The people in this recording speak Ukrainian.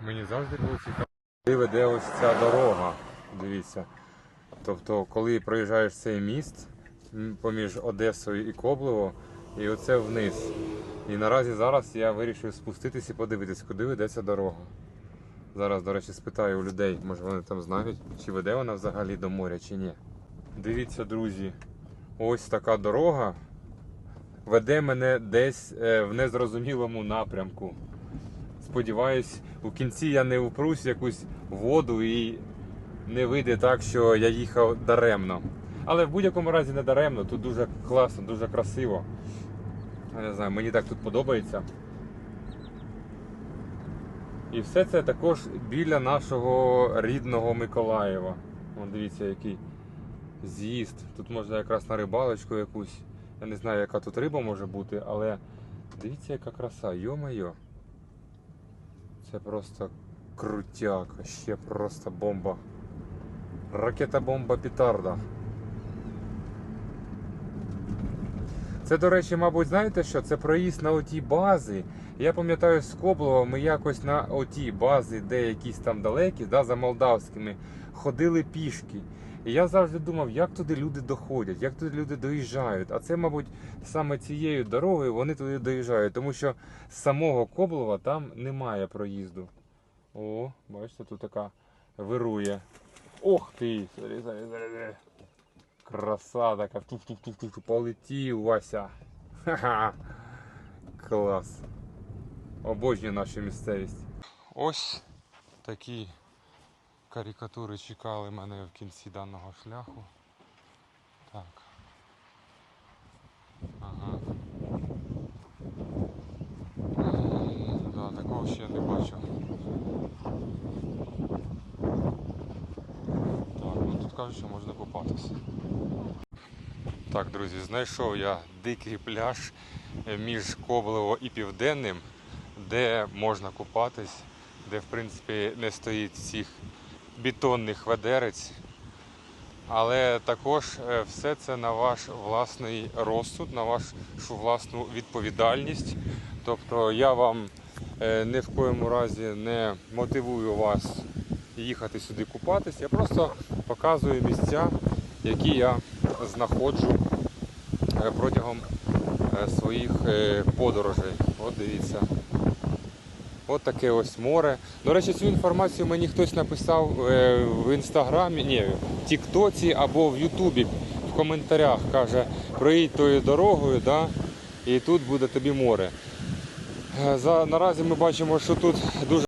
Мені завжди було цікаво. Куди веде ось ця дорога. Дивіться. Тобто, коли проїжджаєш цей міст поміж Одесою і Коблево, і оце вниз. І наразі зараз я вирішив спуститись і подивитись, куди веде ця дорога. Зараз, до речі, спитаю у людей, може вони там знають, чи веде вона взагалі до моря, чи ні. Дивіться, друзі, ось така дорога веде мене десь е, в незрозумілому напрямку. Сподіваюсь, у кінці я не впрусь якусь воду і не вийде так, що я їхав даремно. Але в будь-якому разі не даремно, тут дуже класно, дуже красиво. Я не знаю, мені так тут подобається. І все це також біля нашого рідного Миколаєва. Вон дивіться, який з'їзд. Тут можна якраз на рибалочку якусь. Я не знаю, яка тут риба може бути, але дивіться, яка краса, йо-моє. Це просто крутяк, ще просто бомба. Ракета бомба петарда. Це, до речі, мабуть, знаєте що? Це проїзд на оті бази. Я пам'ятаю, з Коблова ми якось на оті бази, де якісь там далекі, да, за молдавськими, ходили пішки. І я завжди думав, як туди люди доходять, як туди люди доїжджають. А це, мабуть, саме цією дорогою вони туди доїжджають, тому що з самого Коблова там немає проїзду. О, бачите, тут така вирує. Ох ти! Краса така. Туф-туф-туф-туф. Полетів Вася. Ха-ха. Клас. Обожнюю нашу місцевість. Ось такі карикатури чекали мене в кінці даного шляху. Так. Ага. Да, такого ще не бачив. Так, ну тут кажуть, що можна купатися. Так, друзі, знайшов я дикий пляж е, між Коблево і Південним, де можна купатись, де в принципі не стоїть цих бетонних ведерець. Але також е, все це на ваш власний розсуд, на вашу власну відповідальність. Тобто я вам е, ні в коєму разі не мотивую вас їхати сюди купатись. Я просто показую місця, які я знаходжу е, протягом своїх подорожей. От дивіться. От таке ось море. До речі, цю інформацію мені хтось написав е, в інстаграмі, ні, в Тіктоці або в Ютубі в коментарях. Каже, проїдь тою дорогою, да, і тут буде тобі море. Е, За, наразі ми бачимо, що тут дуже